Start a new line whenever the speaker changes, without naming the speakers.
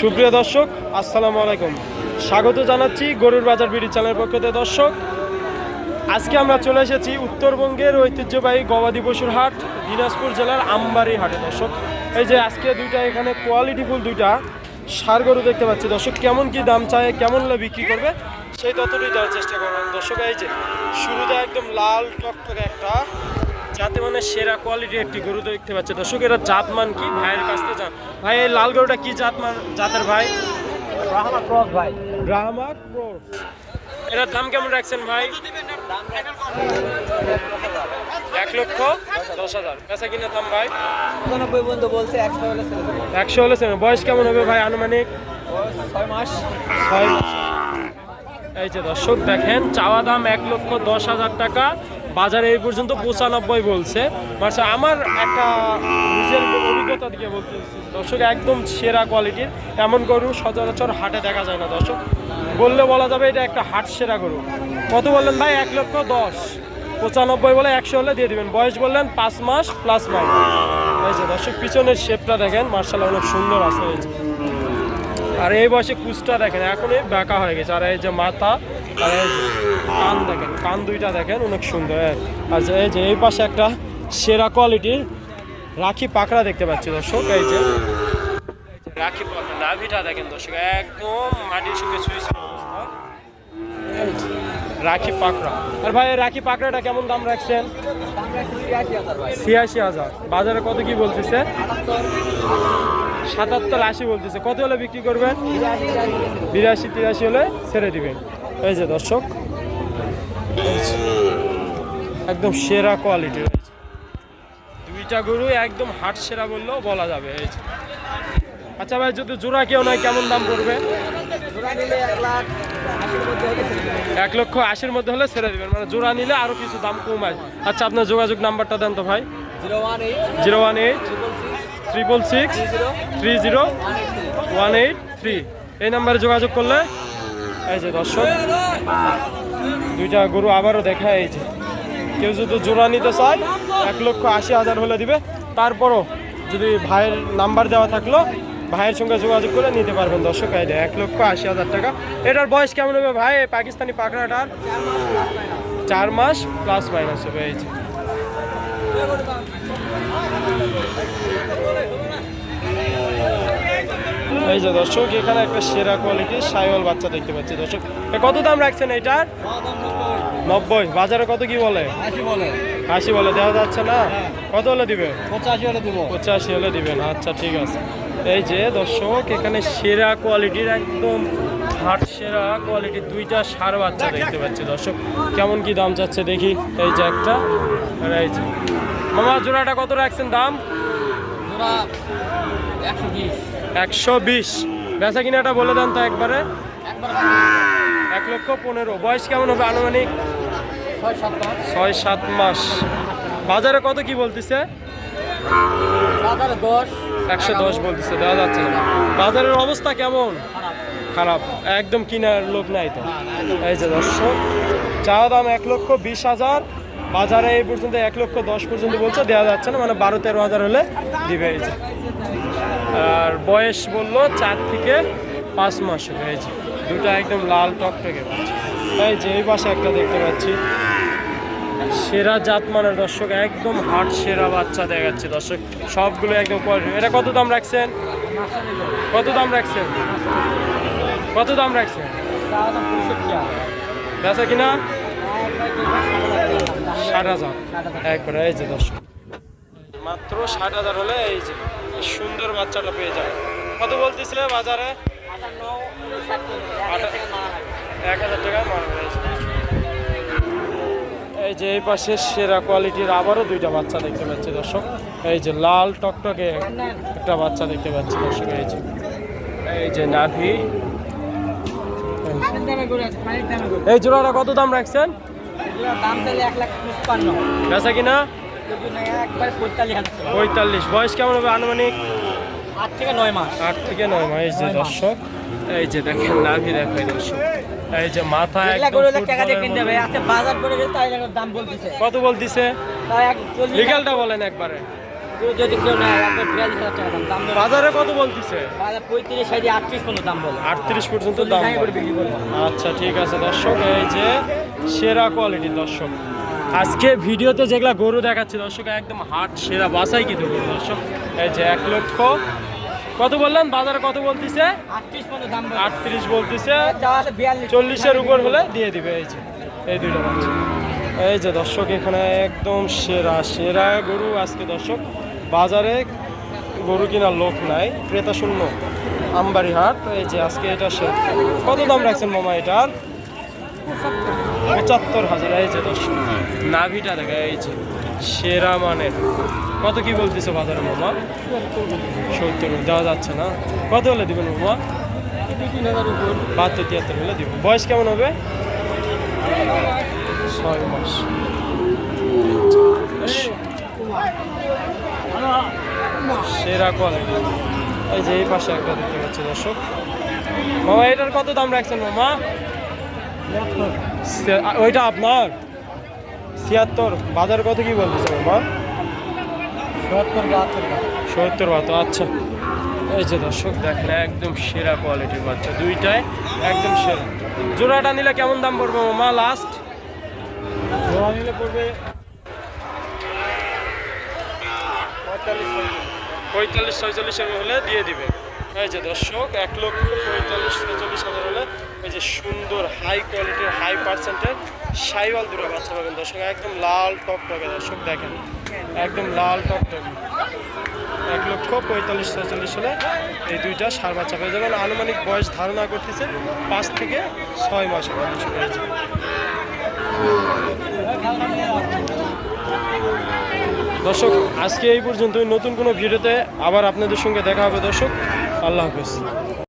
সুপ্রিয় দর্শক, আসসালামু আলাইকুম। স্বাগত জানাচ্ছি গরুর বাজার বিডি চ্যানেলের পক্ষ থেকে। দর্শক, আজকে আমরা চলে এসেছি উত্তরবঙ্গের ঐতিহ্যবাহী গবাদি পশুর হাট, দিনাজপুর জেলার আমবাড়ি হাটে। দর্শক, এই যে আজকে দুইটা, এখানে কোয়ালিটিফুল দুইটা, সার গরু দেখতে পাচ্ছি। দর্শক, কেমন কি দাম চায়, কেমন হলে বিক্রি করবে, সেই ততটাই দেওয়ার চেষ্টা করবেন দর্শক, এই যে, শুরুতে একদম লাল টকটকে একটা যাতে মানে সেরা কোয়ালিটির একটি গরু দেখতে পাচ্ছে। দর্শক এটা জাত মান কি? ভাইয়ের কাছ থেকে জান ভাই এই লাল গরুটা কি জাত মান জাতের ভাই?
ব্রাহ্মা ক্রস ভাই।
ব্রাহ্মা ক্রস। এটার দাম কেমন রাখছেন ভাই? এক লক্ষ দশ হাজার। পেশা কিনার দাম ভাই?
পঁচানব্বই পর্যন্ত বলছে একশো হলে
একশো হলে বয়স কেমন হবে ভাই আনুমানিক?
ছয় মাস।
ছয় মাস। এই যে দর্শক দেখেন চাওয়া দাম এক লক্ষ দশ হাজার টাকা। বাজারে এই পর্যন্ত পঁচানব্বই বলছে। মানে আমার একটা নিজের অভিজ্ঞতা দিয়ে বলতে দর্শক, একদম সেরা কোয়ালিটির, এমন গরু সচরাচর হাটে দেখা যায় না, দর্শক। বললে বলা যাবে এটা একটা হাট সেরা গরু। কত বললেন ভাই? এক লক্ষ দশ। পঁচানব্বই বলে একশো হলে দিয়ে দিবেন। বয়স বললেন পাঁচ মাস প্লাস মাইনাস। এই যে দর্শক, পিছনের শেপটা দেখেন মার্শাল অনেক সুন্দর এই যে আর এই বয়সে কুচটা দেখেন, এখনই বাঁকা হয়ে গেছে। আর এই যে মাথা কান দেখেন, কান দুইটা দেখেন, অনেক সুন্দর। আর এই যে, এই পাশে একটা সেরা কোয়ালিটির রাখি পাকড়া দেখতে পাচ্ছি, দর্শক, এই যে। রাখি দেখেন, দর্শক, একদম মাটির সঙ্গে অবস্থা। রাখি পাকড়া। আর ভাই রাখি পাকড়াটা কেমন দাম রাখছেন?
ছিয়াশি হাজার।
বাজারে কত কি বলতেছে? সাতাত্তর আশি বলতেছে। কত হলে বিক্রি করবেন।
বিরাশি,
তিরাশি হলে ছেড়ে দিবেন। এই যে দর্শক একদম সেরা কোয়ালিটির দুইটা গরু একদম হাট সেরা বললেও বলা যাবে এই যে। আচ্ছা ভাই যদি জোড়া কেউ নয় কেমন দাম পড়বে?
এক
লক্ষ আশির মধ্যে হলে ছেড়ে দেবেন মানে জোড়া নিলে আরও কিছু দাম কমায়। আচ্ছা আপনার যোগাযোগ নাম্বারটা দেন তো ভাই।
Zero one eight
zero one eight
triple six three zero one eight three.
এই নাম্বারে যোগাযোগ করলে এই যে দর্শক, দুইটা গরু আবারও দেখা এই যে কেউ যদি জোড়া নিতে চায়, এক লক্ষ আশি হাজার হলে দিবে। তারপরও যদি ভাইয়ের নাম্বার দেওয়া থাকল, ভাইয়ের সঙ্গে যোগাযোগ করে নিতে পারবেন। দর্শক, এই এক লক্ষ আশি হাজার টাকা। এটার বয়স কেমন হবে ভাই? পাকিস্তানি পাকড়াটার? চার মাস প্লাস মাইনাস হবে, এই যে। এই যে দর্শক এখানে একটা সেরা কোয়ালিটির সাইওয়াল বাচ্চা দেখতে পাচ্ছি দর্শক। কত দাম রাখছেন এইটার? নব্বই। বাজারে কত কি বলে?
আশি বলে।
দেওয়া যাচ্ছে না? কত হলে দিবে?
পঁচাশি হলে দেবো।
পঁচাশি হলে দিবেন। আচ্ছা ঠিক আছে। এই যে দর্শক এখানে সেরা কোয়ালিটির একদম হাট সেরা কোয়ালিটির দুইটা সার বাচ্চা দেখতে পাচ্ছি দর্শক। কেমন কি দাম যাচ্ছে দেখি। এই যে একটা এই যে। মামা জোড়াটা কত রাখছেন দাম?
জোড়া একশো বিশ।
একশো বিশ। বেচা কিনাটা বলে দেন তো একবারে। এক লক্ষ পনেরো। বয়স কেমন হবে আনুমানিক?
ছয় সাত মাস।
বাজারে কত কি বলতেছে? একশো দশ বলতেছে দেওয়া যাচ্ছে না। বাজারের অবস্থা কেমন?
খারাপ।
একদম কিনার লোক নাই তো। এই যে দর্শক চা দাম এক লক্ষ বিশ হাজার। বাজারে এই পর্যন্ত এক লক্ষ দশ পর্যন্ত বলছে দেওয়া যাচ্ছে না মানে বারো তেরো হাজার হলে দিবে এই যে। বয়স বলল চার থেকে পাঁচ মাস হয়েছে। দুটো একদম লাল টকটকে বাচ্চা। এই যে এই পাশে একটা দেখতে পাচ্ছি। সেরা জাত মানের দর্শক, একদম হাট সেরা বাচ্চা দেখাচ্ছে দর্শক। সবগুলো একদম এটা কত দাম রাখছেন? কত দাম রাখছেন? কত দাম রাখছেন? বেচা কিনা? ষাট হাজার। একবারে এই যে দর্শক। মাত্র ষাট হাজার হলে এই যে সুন্দর বাচ্চাটা পেয়ে যাবে। কত বলতেছিলে বাজারে? এক হাজার টাকায় মারবে এই যে। এই যে এই পাশে সেরা কোয়ালিটির আবারও দুইটা বাচ্চা দেখতে পাচ্ছি দর্শক। এই যে লাল টকটকে একটা বাচ্চা দেখতে পাচ্ছি দর্শক এই যে। এই যে নাভি। এই জোড়াটা কত দাম রাখছেন?
দাম তাহলে এক লাখ পঁচপান্ন।
বেচা কিনা?
পঁয়তাল্লিশ।
বয়স কেমন হবে আনুমানিক?
আট থেকে নয় মাস।
আট থেকে নয় মাস যে দর্শক। এই যে দেখেন নাভি দেখাই দর্শক। এই যে মাথা কত বলতিছে? লিগালটা বলেন একবারে।
যদি কেউ নেয় দাম।
বাজারে কত বলতেছে?
পঁয়ত্রিশ সাইডে আটত্রিশ পর্যন্ত দাম বলে।
আটত্রিশ পর্যন্ত দাম আচ্ছা ঠিক আছে দর্শক। এই যে সেরা কোয়ালিটির দর্শক। আজকে ভিডিওতে যেগুলো গরু দেখাচ্ছি দর্শক একদম হাট সেরা বাসাই কিন্তু গরু দর্শক। এই যে এক লক্ষ কত বললেন? বাজারে কত বলতেছে?
আটত্রিশ
বলতেছে।
যা আছে বিয়াল্লিশ।
চল্লিশের উপর হলে দিয়ে দিবে এই যে এই দুইটা বাচ্চা। এই যে দর্শক এখানে একদম সেরা সেরা গরু আজকে দর্শক। বাজারে গরু কেনার লোক নাই ক্রেতা শূন্য। আমবাড়ি হাট এই যে আজকে এটা কত দাম রাখছেন মামা এটার? পঁচাত্তর হাজার এই যে দর্শক নাভিটা দেখা এই যে সেরা মানে কত কি বলতেছে বাজারে মামা? সত্তর দেওয়া যাচ্ছে না। কত হলে দিবেন মামা?
তিন হাজার উপর
বাহাত্তর তিয়াত্তর হলে দিব। বয়স কেমন হবে? ছয় মাস। সেরা কোয়ালিটি এই যে এই পাশে একটা দেখতে পাচ্ছি দর্শক। মামা এটার কত দাম রাখছেন মামা? ওইটা আপনার? ছিয়াত্তর বাজার কত কি বলতেছে মামা
সত্তর বাহাত্তর
সত্তর বাহাত্তর আচ্ছা। এই যে দর্শক দেখেন একদম সেরা কোয়ালিটির বাচ্চা। দুইটাই একদম সেরা। জোড়াটা নিলে কেমন দাম পড়বে মামা লাস্ট জোড়া নিলে পড়বে পঁয়তাল্লিশ ছয়চল্লিশের হলে দিয়ে দিবে। এই যে দর্শক এক লক্ষ পঁয়তাল্লিশ ছয়চল্লিশ হাজার হলে এই যে সুন্দর হাই কোয়ালিটির হাই পার্সেন্টের সাইওয়াল দুটো বাচ্চা পাবেন। দর্শক একদম লাল টকটকে দর্শক দেখেন। একদম লাল টকটকে এক লক্ষ পঁয়তাল্লিশ ছয়চল্লিশ হলে এই দুইটা সার বাচ্চা পেয়ে যাবেন। আনুমানিক বয়স ধারণা করতেছে পাঁচ থেকে ছয় মাস হবে দর্শক, আজকে এই পর্যন্তই। নতুন কোনো ভিডিওতে আবার আপনাদের সঙ্গে দেখা হবে। দর্শক আল্লাহ হাফেজ।